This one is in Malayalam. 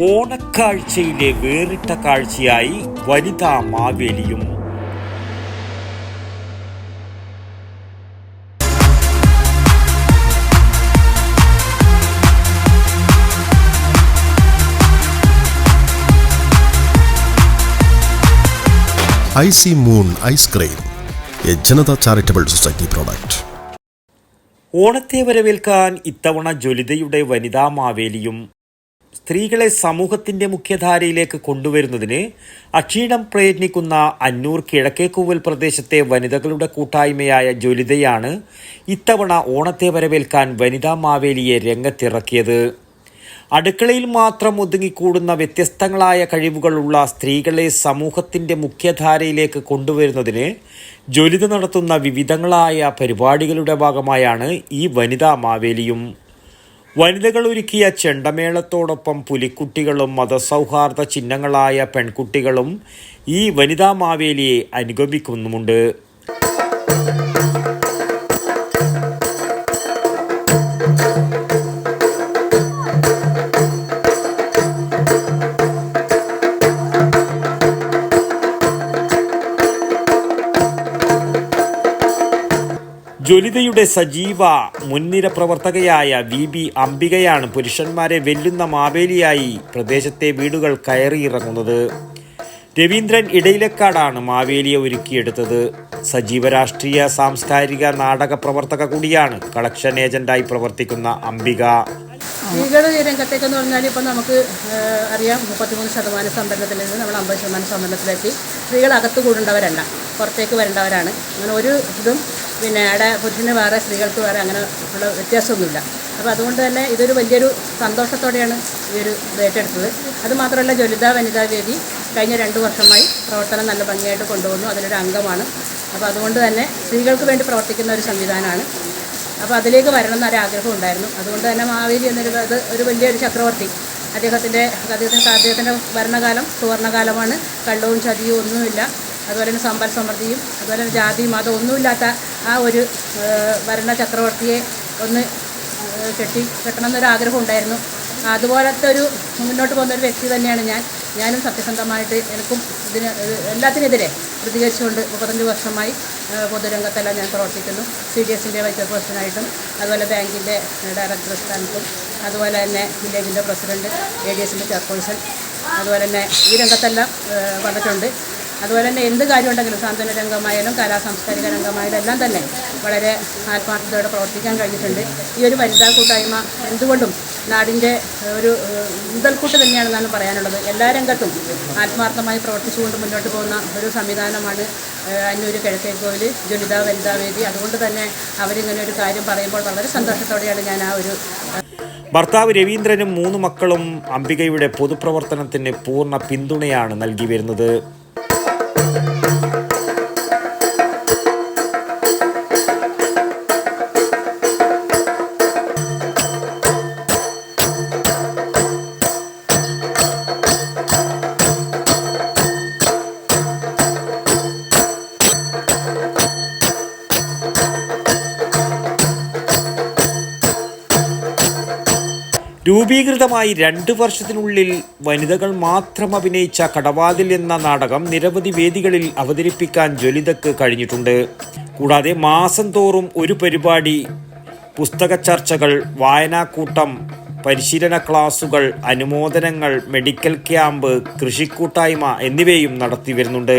ഓണക്കാഴ്ചയിലെ വേറിട്ട കാഴ്ചയായി വനിതാ മാവേലിയും. Icy moon ice cream a Janata charitable society product. ഓണത്തെ വരവേൽക്കാൻ ഇത്തവണ ജ്വലിതയുടെ വനിതാ മാവേലിയും സ്ത്രീകളെ സമൂഹത്തിന്റെ മുഖ്യധാരയിലേക്ക് കൊണ്ടുവരുന്നതിന് അക്ഷീണം പ്രയത്നിക്കുന്ന അന്നൂർ കിഴക്കേക്കൂവൽ പ്രദേശത്തെ വനിതകളുടെ കൂട്ടായ്മയായ ജ്വലിതയാണ് ഇത്തവണ ഓണത്തെ വരവേൽക്കാൻ വനിതാ മാവേലിയെ രംഗത്തിറക്കിയത്. അടുക്കളയിൽ മാത്രം ഒതുങ്ങിക്കൂടുന്ന വ്യത്യസ്തങ്ങളായ കഴിവുകളുള്ള സ്ത്രീകളെ സമൂഹത്തിന്റെ മുഖ്യധാരയിലേക്ക് കൊണ്ടുവരുന്നതിന് ജ്വലിത നടത്തുന്ന വിവിധങ്ങളായ പരിപാടികളുടെ ഭാഗമായാണ് ഈ വനിതാ മാവേലിയും. വനിതകൾ ഒരുക്കിയ ചെണ്ടമേളത്തോടൊപ്പം പുലിക്കുട്ടികളും മതസൗഹാർദ്ദ ചിഹ്നങ്ങളായ പെൺകുട്ടികളും ഈ വനിതാ മാവേലിയെ അനുഗമിക്കുന്നുമുണ്ട്. ജ്വലിതയുടെ സജീവ മുൻനിര പ്രവർത്തകയായ വി ബി അംബികയാണ് പുരുഷന്മാരെ വെല്ലുന്ന മാവേലിയായി പ്രദേശത്തെ വീടുകൾ കയറിയിറങ്ങുന്നത്. രവീന്ദ്രൻ ഇടയിലക്കാടാണ് മാവേലിയെ ഒരുക്കിയെടുത്തത്. സജീവ രാഷ്ട്രീയ സാംസ്കാരിക നാടക പ്രവർത്തക കൂടിയാണ് കളക്ഷൻ ഏജന്റായി പ്രവർത്തിക്കുന്ന അംബിക. സ്ത്രീകൾ രംഗത്തേക്കെന്ന് പറഞ്ഞാൽ ഇപ്പം നമുക്ക് അറിയാം മുപ്പത്തിമൂന്ന് ശതമാനം സംവരണത്തിൽ നിന്ന് നമ്മൾ അമ്പത് ശതമാനം സംവരണത്തിലെത്തി. സ്ത്രീകൾ അകത്ത് കൂടേണ്ടവരല്ല പുറത്തേക്ക് വരേണ്ടവരാണ്. അങ്ങനെ ഒരു ഇതും പിന്നെ അവിടെ പുരുഷന് വേറെ സ്ത്രീകൾക്ക് വേറെ അങ്ങനെ ഉള്ള വ്യത്യാസമൊന്നുമില്ല. അപ്പോൾ അതുകൊണ്ട് തന്നെ ഇതൊരു വലിയൊരു സന്തോഷത്തോടെയാണ് ഈ ഒരു ഏറ്റെടുത്തത്. അതുമാത്രമല്ല ജ്വലിത വനിതാ വേദി കഴിഞ്ഞ രണ്ട് വർഷമായി പ്രവർത്തനം നല്ല ഭംഗിയായിട്ട് കൊണ്ടുപോകുന്നു അതിലൊരു അംഗമാണ്. അപ്പോൾ അതുകൊണ്ട് തന്നെ സ്ത്രീകൾക്ക് വേണ്ടി പ്രവർത്തിക്കുന്ന ഒരു സംവിധാനമാണ്. അപ്പോൾ അതിലേക്ക് വരണം എന്നൊരു ആഗ്രഹം ഉണ്ടായിരുന്നു. അതുകൊണ്ട് തന്നെ മാവേലി എന്നൊരു അത് ഒരു വലിയൊരു ചക്രവർത്തി. അദ്ദേഹത്തിന്റെ അദ്ദേഹത്തിന്റെ അദ്ദേഹത്തിന്റെ ഭരണകാലം സുവർണകാലമാണ്. കള്ളവും ചതിയും ഒന്നുമില്ല. അതുപോലെ തന്നെ സമ്പൽ സമൃദ്ധിയും അതുപോലെ ജാതി മതം ഒന്നുമില്ലാത്ത ആ ഒരു ഭരണ ചക്രവർത്തിയെ ഒന്ന് കെട്ടി കെട്ടണം എന്നൊരു ആഗ്രഹം ഉണ്ടായിരുന്നു അതുപോലത്തെ ഒരു മുന്നോട്ട് പോകുന്ന ഒരു വ്യക്തി തന്നെയാണ് ഞാൻ. ഞാനും സത്യസന്ധമായിട്ട് എനിക്കും ഇതിന് എല്ലാത്തിനെതിരെ പ്രതികരിച്ചുകൊണ്ട് മുപ്പത്തഞ്ച് വർഷമായി പൊതുരംഗത്തെല്ലാം ഞാൻ പ്രവർത്തിക്കുന്നു. സി ഡി എസിന്റെ വൈസ് ചെയർപേഴ്സണായിട്ടും അതുപോലെ ബാങ്കിന്റെ ഡയറക്ടർ സ്ഥാനത്തും അതുപോലെ തന്നെ വില്ലേജിന്റെ പ്രസിഡന്റ് എ ഡി എസിന്റെ ചെയർപേഴ്സൺ അതുപോലെ തന്നെ ഈ രംഗത്തെല്ലാം വന്നിട്ടുണ്ട്. അതുപോലെ തന്നെ എന്ത് കാര്യമുണ്ടെങ്കിലും സാന്ത്വന രംഗമായാലും കലാ സാംസ്കാരിക രംഗമായാലും എല്ലാം തന്നെ വളരെ ആത്മാർത്ഥതയോടെ പ്രവർത്തിക്കാൻ കഴിഞ്ഞിട്ടുണ്ട്. ഈ ഒരു വനിതാ കൂട്ടായ്മ എന്തുകൊണ്ടും നാടിന്റെ ഒരു മുതൽക്കൂട്ട് തന്നെയാണെന്നാണ് പറയാനുള്ളത്. എല്ലാ രംഗത്തും ആത്മാർത്ഥമായി പ്രവർത്തിച്ചുകൊണ്ട് മുന്നോട്ട് പോകുന്ന ഒരു സംവിധാനമാണ് അന്നൂർ കിഴക്കേക്കോവിൽ ജ്വലിത വനിതാ വേദി. അതുകൊണ്ട് തന്നെ അവരിങ്ങനെ ഒരു കാര്യം പറയുമ്പോൾ വളരെ സന്തോഷത്തോടെയാണ് ഞാൻ ആ ഒരു ഭർത്താവ് രവീന്ദ്രനും മൂന്ന് മക്കളും അംബികയുടെ പൊതുപ്രവർത്തനത്തിന് പൂർണ പിന്തുണയാണ് നൽകി വരുന്നത്. രൂപീകൃതമായി രണ്ട് വർഷത്തിനുള്ളിൽ വനിതകൾ മാത്രം അഭിനയിച്ച കടവാതിൽ എന്ന നാടകം നിരവധി വേദികളിൽ അവതരിപ്പിക്കാൻ ജ്വലിതക്ക് കഴിഞ്ഞിട്ടുണ്ട്. കൂടാതെ മാസം തോറും ഒരു പരിപാടി പുസ്തക ചർച്ചകൾ വായനാക്കൂട്ടം പരിശീലന ക്ലാസുകൾ അനുമോദനങ്ങൾ മെഡിക്കൽ ക്യാമ്പ് കൃഷിക്കൂട്ടായ്മ എന്നിവയും നടത്തി വരുന്നുണ്ട്.